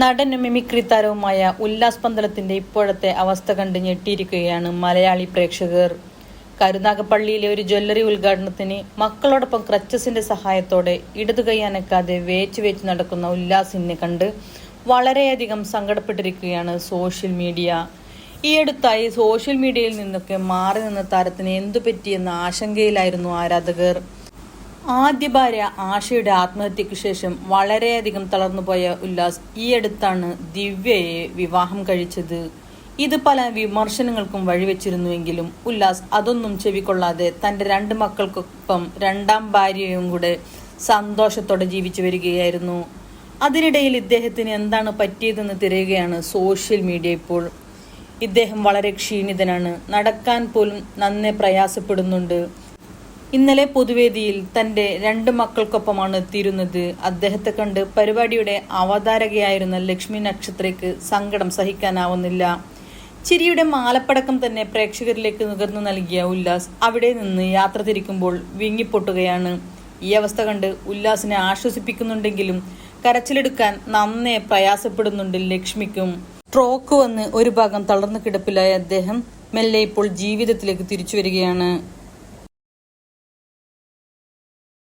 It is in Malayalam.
നടനും മിമിക്രി താരവുമായ ഉല്ലാസ് പന്തളത്തിന്റെ ഇപ്പോഴത്തെ അവസ്ഥ കണ്ട് ഞെട്ടിയിരിക്കുകയാണ് മലയാളി പ്രേക്ഷകർ. കരുനാഗപ്പള്ളിയിലെ ഒരു ജ്വല്ലറി ഉദ്ഘാടനത്തിന് മക്കളോടൊപ്പം ക്രച്ചസിന്റെ സഹായത്തോടെ ഇടതു കൈ അനക്കാതെ വേച്ച് വേച്ച് നടക്കുന്ന ഉല്ലാസിനെ കണ്ട് വളരെയധികം സങ്കടപ്പെട്ടിരിക്കുകയാണ് സോഷ്യൽ മീഡിയ. ഈ അടുത്തായി സോഷ്യൽ മീഡിയയിൽ നിന്നൊക്കെ മാറി നിന്ന താരത്തിന് എന്തു പറ്റിയെന്ന ആശങ്കയിലായിരുന്നു ആരാധകർ. ആദ്യ ഭാര്യ ആശയുടെ ആത്മഹത്യക്ക് ശേഷം വളരെയധികം തളർന്നുപോയ ഉല്ലാസ് ഈ അടുത്താണ് ദിവ്യയെ വിവാഹം കഴിച്ചത്. ഇത് പല വിമർശനങ്ങൾക്കും വഴിവെച്ചിരുന്നുവെങ്കിലും ഉല്ലാസ് അതൊന്നും ചെവിക്കൊള്ളാതെ തന്റെ രണ്ട് മക്കൾക്കൊപ്പം രണ്ടാം ഭാര്യയും കൂടെ സന്തോഷത്തോടെ ജീവിച്ചു വരികയായിരുന്നു. അതിനിടയിൽ ഇദ്ദേഹത്തിന് എന്താണ് പറ്റിയതെന്ന് തിരയുകയാണ് സോഷ്യൽ മീഡിയ ഇപ്പോൾ. ഇദ്ദേഹം വളരെ ക്ഷീണിതനാണ്. നടക്കാൻ പോലും നന്നെ പ്രയാസപ്പെടുന്നുണ്ട്. ഇന്നലെ പൊതുവേദിയിൽ തന്റെ രണ്ട് മക്കൾക്കൊപ്പമാണ് എത്തിയിരുന്നത് അദ്ദേഹത്തെ കണ്ട് പരിപാടിയുടെ അവതാരകയായിരുന്ന ലക്ഷ്മി നക്ഷത്രയ്ക്ക് സങ്കടം സഹിക്കാനാവുന്നില്ല. ചിരിയുടെ മാലപ്പടക്കം തന്നെ പ്രേക്ഷകരിലേക്ക് നുകർന്നു നൽകിയ ഉല്ലാസ് അവിടെ നിന്ന് യാത്ര തിരിക്കുമ്പോൾ വിങ്ങിപ്പൊട്ടുകയാണ്. ഈ അവസ്ഥ കണ്ട് ഉല്ലാസിനെ ആശ്വസിപ്പിക്കുന്നുണ്ടെങ്കിലും കരച്ചിലെടുക്കാൻ നന്നേ പ്രയാസപ്പെടുന്നുണ്ട് ലക്ഷ്മിക്കും. സ്ട്രോക്ക് വന്ന് ഒരു ഭാഗം തളർന്നു കിടപ്പിലായ അദ്ദേഹം മെല്ലെ ഇപ്പോൾ ജീവിതത്തിലേക്ക് തിരിച്ചു വരികയാണ്.